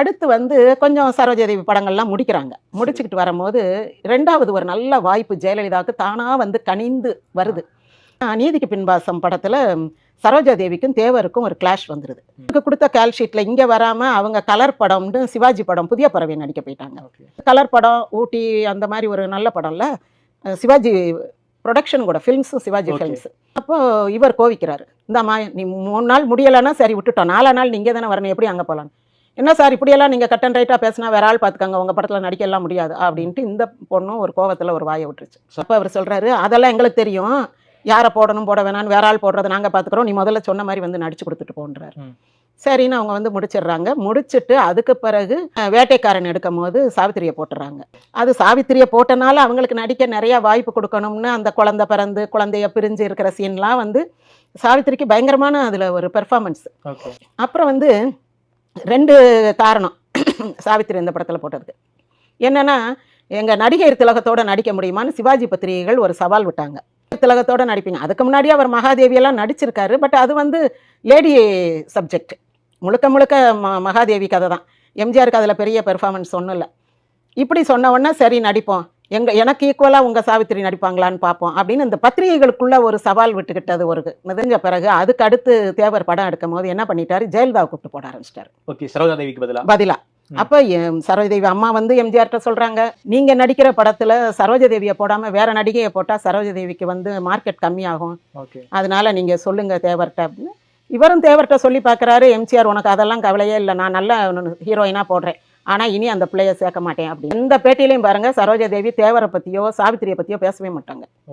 அடுத்து வந்து கொஞ்சம் சரோஜாதேவி படங்கள்லாம் முடிக்கிறாங்க. முடிச்சுக்கிட்டு வரும்போது ரெண்டாவது ஒரு நல்ல வாய்ப்பு ஜெயலலிதாவுக்கு தானாக வந்து கனிந்து வருது. நீதிக்கு பின்பாசம் படத்தில் சரோஜாதேவிக்கும் தேவருக்கும் ஒரு கிளாஷ் வந்துருது. இதுக்கு கொடுத்த கால் ஷீட்டில் இங்கே வராமல் அவங்க கலர் படம்னு சிவாஜி படம் புதிய பறவை நடிக்க போயிட்டாங்க. கலர் படம் ஊட்டி அந்த மாதிரி ஒரு நல்ல படம்ல சிவாஜி ப்ரொடக்ஷன் கூட ஃபிலிம்ஸும் சிவாஜி. ஃபிலிம்ஸ் அப்போ இவர் கோவிக்கிறாரு. இந்தாம்மா நீ மூணு நாள் முடியலைன்னா சரி விட்டுட்டோம். நாலா நாள் நீங்கள் தானே வரணும் எப்படி அங்கே போகலாம் என்ன சார் இப்படியெல்லாம் நீங்கள் கட் அண்ட் ரைட்டாக பேசினா வேற ஆள் பார்த்துக்கங்க உங்கள் படத்தில் நடிக்கலாம் முடியாது அப்படின்ட்டு இந்த பொண்ணும் ஒரு கோவத்தில் ஒரு வாயை விட்டுருச்சு. அப்போ அவர் சொல்கிறாரு அதெல்லாம் எங்களுக்கு தெரியும். யாரை போடணும் போட வேணாம்னு வேற ஆள் போடுறதை நாங்கள் பார்த்துக்குறோம் நீ முதல்ல சொன்ன மாதிரி வந்து நடிச்சு கொடுத்துட்டு போன்றாரு. சரின்னு அவங்க வந்து முடிச்சிடுறாங்க. முடிச்சிட்டு அதுக்கு பிறகு வேட்டைக்காரன் எடுக்கும் போது சாவித்திரியை போட்டுறாங்க. அது சாவித்திரியை போட்டனால அவங்களுக்கு நடிக்க நிறைய வாய்ப்பு கொடுக்கணும்னு அந்த குழந்தை பிறந்து குழந்தைய பிரிஞ்சு இருக்கிற சீன்லாம் வந்து சாவித்திரிக்கு பயங்கரமான அதில் ஒரு பெர்ஃபார்மன்ஸ் அப்புறம் வந்து ரெண்டு காரணம் சாவித்திரி இந்த படத்தில் போட்டதுக்கு. என்னென்னா எங்கள் நடிகர் திலகத்தோடு நடிக்க முடியுமான்னு சிவாஜி பத்திரிகைகள் ஒரு சவால் விட்டாங்க. திலகத்தோடு நடிப்பீங்க. அதுக்கு முன்னாடியே அவர் மகாதேவியெல்லாம் நடிச்சிருக்காரு. பட் அது வந்து லேடி சப்ஜெக்ட் முழுக்க முழுக்க ம மகாதேவி கதை தான் எம்ஜிஆருக்கு அதில் பெரிய பெர்ஃபார்மன்ஸ் ஒன்றும் இல்லை. இப்படி சொன்ன உடனே சரி நடிப்போம். எங்க எனக்கு ஈக்குவலாக உங்கள் சாவித்திரி நடிப்பாங்களான்னு பார்ப்போம். அப்படின்னு இந்த பத்திரிகைகளுக்குள்ள ஒரு சவால் விட்டுக்கிட்டது ஒரு நிதஞ்ச பிறகு அதுக்கு அடுத்து தேவர் படம் எடுக்கும் போது என்ன பண்ணிட்டாரு? ஜெயலலிதாவை கூப்பிட்டு போட ஆரம்பிச்சிட்டாரு. ஓகே சரோஜா தேவிக்கு பதிலா? பதிலா. ம். அப்போ சரோஜதேவி அம்மா வந்து எம்ஜிஆர்கிட்ட சொல்றாங்க நீங்க நடிக்கிற படத்துல சரோஜதேவியை போடாம வேற நடிகையை போட்டா சரோஜதேவிக்கு வந்து மார்க்கெட் கம்மியாகும். ஓகே. அதனால நீங்க சொல்லுங்க தேவர்கிட்ட. அப்படின்னு இவரும் தேவர்கிட்ட சொல்லி பார்க்கறாரு எம்ஜிஆர் உனக்கு அதெல்லாம் கவலையே இல்லை நான் நல்ல ஹீரோயினா போடுறேன். ஆனா இனி அந்த பிள்ளைய சேர்க்க மாட்டேன் அப்படின்னு. எந்த பேட்டியிலையும் பாருங்க சரோஜதேவி தேவரை பத்தியோ சாவித்திரியை பற்றியோ பேசவே மாட்டாங்க.